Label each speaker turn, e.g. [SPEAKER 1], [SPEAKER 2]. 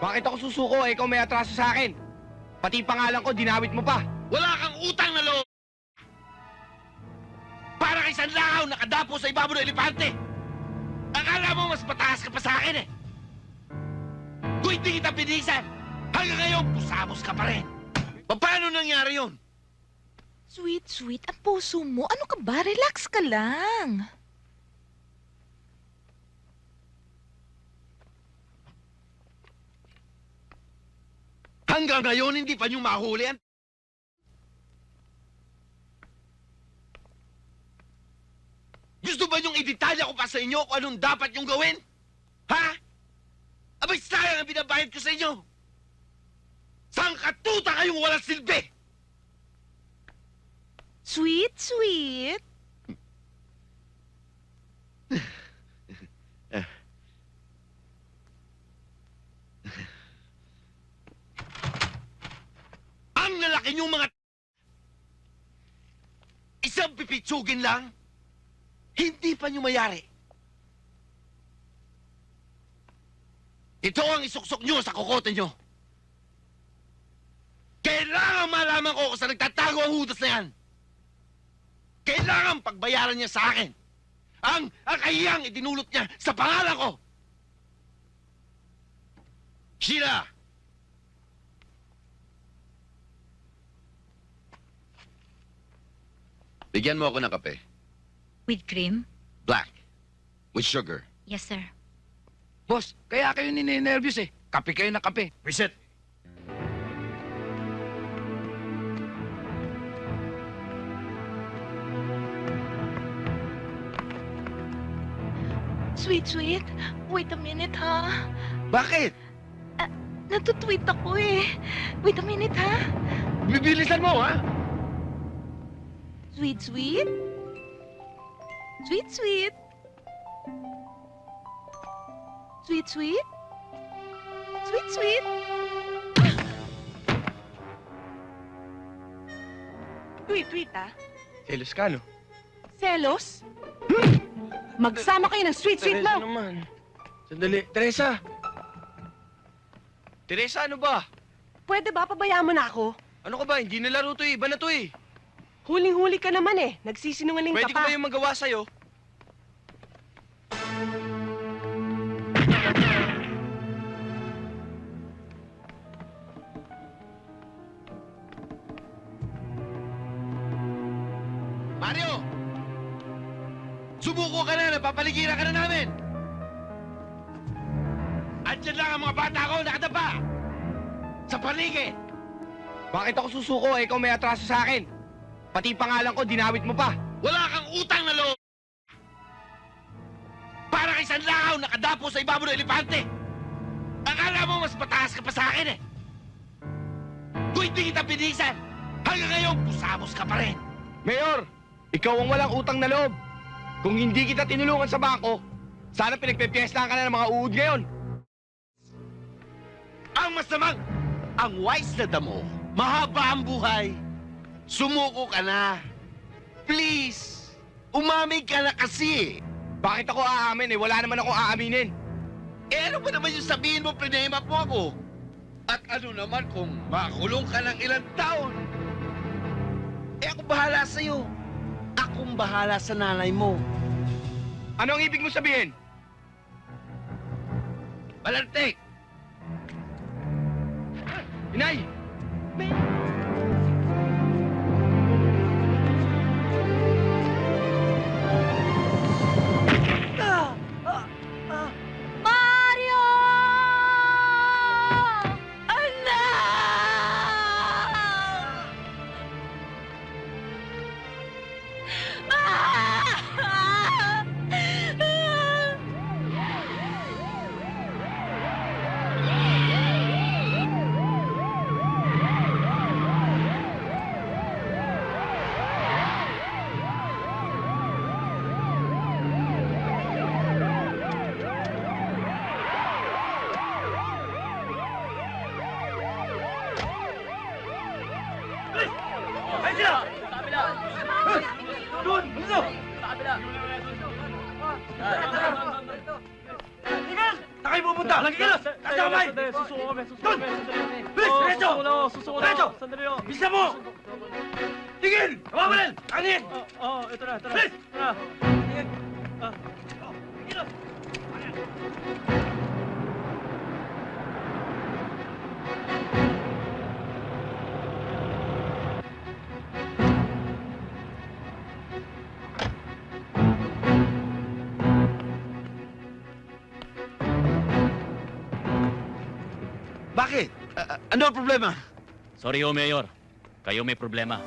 [SPEAKER 1] Bakit ako susuko eh, ikaw may atraso sa akin? Pati pangalan ko, dinawit mo pa.
[SPEAKER 2] Wala kang utang na loob! Para kay Sanlakaw nakadapo sa ibabaw ng elepante! Akala mo mas mataas ka pa sa akin eh! Kung hindi kita pinisan, hanggang ngayon pusamos ka pa rin! Paano nangyari yun?
[SPEAKER 3] Sweet, sweet, ang puso mo. Ano ka ba? Relax ka lang.
[SPEAKER 2] Hanggang ngayon hindi pa niyo mahuli ang... Gusto ba niyong idetalya ko pa sa inyo kung anong dapat niyong gawin? Ha? Abay, sayang ang binabayad ko sa inyo! Saan katuta kayong walang silbi?
[SPEAKER 3] Sweet, sweet.
[SPEAKER 2] Niyong mga... Isang pipitsugin lang, hindi pa niyo mayari. Ito ang isuksok niyo sa kokote niyo. Kailangan malaman ko kung saan nagtatago ang hudas na yan. Kailangan pagbayaran niya sa akin. Ang, ang kahiyang idinulot niya sa pangalan ko. Sheila! Bigyan mo ako ng kape.
[SPEAKER 4] With cream?
[SPEAKER 2] Black. With sugar.
[SPEAKER 4] Yes, sir.
[SPEAKER 1] Boss, kaya kayo nininervyos eh. Kape kayo na kape.
[SPEAKER 2] Reset.
[SPEAKER 3] Sweet, sweet. Wait a minute, ha?
[SPEAKER 2] Bakit?
[SPEAKER 3] Natutweet ako eh. Wait a minute, ha?
[SPEAKER 2] Bibilisan mo, ha?
[SPEAKER 3] Sweet, sweet. Sweet, sweet. Sweet, sweet. Sweet, sweet. Tweet, tweet, ah.
[SPEAKER 1] Selos ka, no?
[SPEAKER 5] Selos? Magsama kayo ng sweet-sweet
[SPEAKER 1] Teresa
[SPEAKER 5] mo.
[SPEAKER 1] naman. Sandali. Teresa! Teresa, ano ba?
[SPEAKER 5] Pwede ba pabayaan mo na ako?
[SPEAKER 1] Ano ka ba? Hindi na laro to eh. Iba na to eh.
[SPEAKER 5] Huling-huli ka naman eh. Nagsisinungaling
[SPEAKER 1] Pwede ko
[SPEAKER 5] ka pa.
[SPEAKER 1] ba yung magawa sa'yo?
[SPEAKER 2] Mario! Sumuko ka na, napapaligiran ka na namin! Andyan lang ang mga bata ko, nakadapa! Sa paligid!
[SPEAKER 1] Bakit ako susuko eh, ikaw may atraso sa akin? Pati pangalan ko, dinawit mo pa.
[SPEAKER 2] Wala kang utang na loob! Para kay Sanlakaw nakadapo sa ibabaw ng elepante! Akala mo mas mataas ka pa sa akin eh! Kung hindi kita pinisan, hanggang ngayon pusamos ka pa rin!
[SPEAKER 1] Mayor, ikaw ang walang utang na loob. Kung hindi kita tinulungan sa bangko, sana pinagpepiestahan ka na ng mga uod ngayon.
[SPEAKER 2] Ang masamang, ang wise na damo, mahaba ang buhay. Sumuko ka na. Please, umamig ka na kasi.
[SPEAKER 1] Bakit ako aamin eh? Wala naman ako aaminin.
[SPEAKER 2] Eh ano ba naman yung sabihin mo, prinema mo ako? At ano naman kung makulong ka ng ilang taon? Eh ako bahala sa'yo. Akong bahala sa nanay mo.
[SPEAKER 1] Ano ang ibig mo sabihin?
[SPEAKER 2] Balantek!
[SPEAKER 1] Inay! Nakay mo
[SPEAKER 6] pupunta? Walang kilos! Taas na kamay!
[SPEAKER 2] Susuko kami,
[SPEAKER 6] Doon! Bilis, diretso!
[SPEAKER 2] susuko na
[SPEAKER 6] Diretso!
[SPEAKER 2] sandali ako.
[SPEAKER 6] Bisa mo! Tigil! Kawawalan! Angin!
[SPEAKER 2] Oo, ito na, ito na.
[SPEAKER 6] Bakit? ano ang problema?
[SPEAKER 7] Sorry ho, Mayor. Kayo may problema.